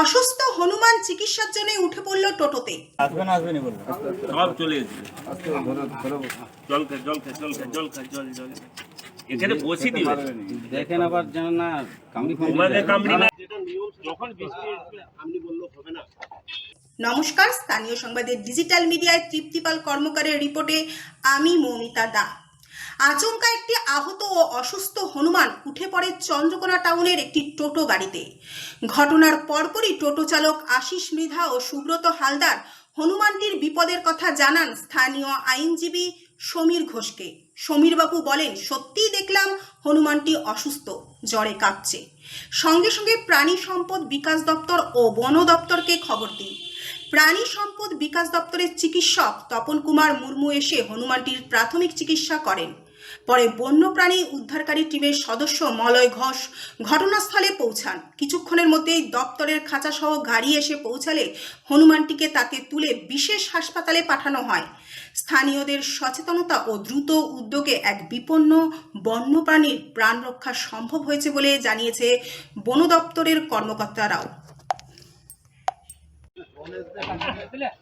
অসুস্থ হনুমান চিকিৎসার জন্য উঠে পড়ল টোটোতে। আসবে না আসবে সব চলে গেছে। জল খা জল খা জল খা জল খা জল জল এখানে বসে দিবে দেখেন আবার যেন না কামড়ি তোমাদের কামড়ি না যখন বৃষ্টি আসবে আপনি বলল হবে না। নমস্কার স্থানীয় সংবাদের ডিজিটাল মিডিয়ায় তৃপ্তিপাল কর্মকারের রিপোর্টে আমি মৌমিতা দা। আচমকা একটি আহত ও অসুস্থ হনুমান উঠে পড়ে চন্দ্রকোনা টাউনের একটি টোটো গাড়িতে। ঘটনার পরপরই টোটো চালক আশিস মৃধা ও সুব্রত হালদার হনুমানটির বিপদের কথা জানান স্থানীয় আইনজীবী সমীর ঘোষকে। সমীরবাবু বলেন, সত্যিই দেখলাম হনুমানটি অসুস্থ, জ্বরে কাঁপছে। সঙ্গে সঙ্গে প্রাণী সম্পদ বিকাশ দপ্তর ও বন দপ্তরকে খবর দিই প্রাণী সম্পদ বিকাশ দপ্তরের চিকিৎসক তপন কুমার মুর্মু এসে হনুমানটির প্রাথমিক চিকিৎসা করেন। পরে বন্যপ্রাণী উদ্ধারকারী টিমের সদস্য মলয় ঘোষ ঘটনাস্থলে পৌঁছান। কিছুক্ষণের মধ্যেই দপ্তরের খাঁচাসহ গাড়ি এসে পৌঁছালে হনুমানটিকে তাতে তুলে বিশেষ হাসপাতালে পাঠানো হয়। স্থানীয়দের সচেতনতা ও দ্রুত উদ্যোগে এক বিপন্ন বন্যপ্রাণীর প্রাণ রক্ষা সম্ভব হয়েছে বলে জানিয়েছে বন দপ্তরের কর্মকর্তারাও আরে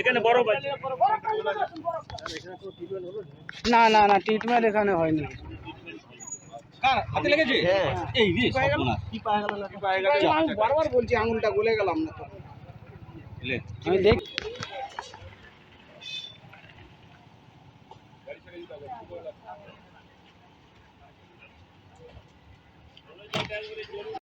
এখানে বরফ আছে না না না ট্রিটমেন্ট এখানে হয়নি। আমি বারবার বলছি আঙুলটা গলে গেলাম না তো। আমি দেখ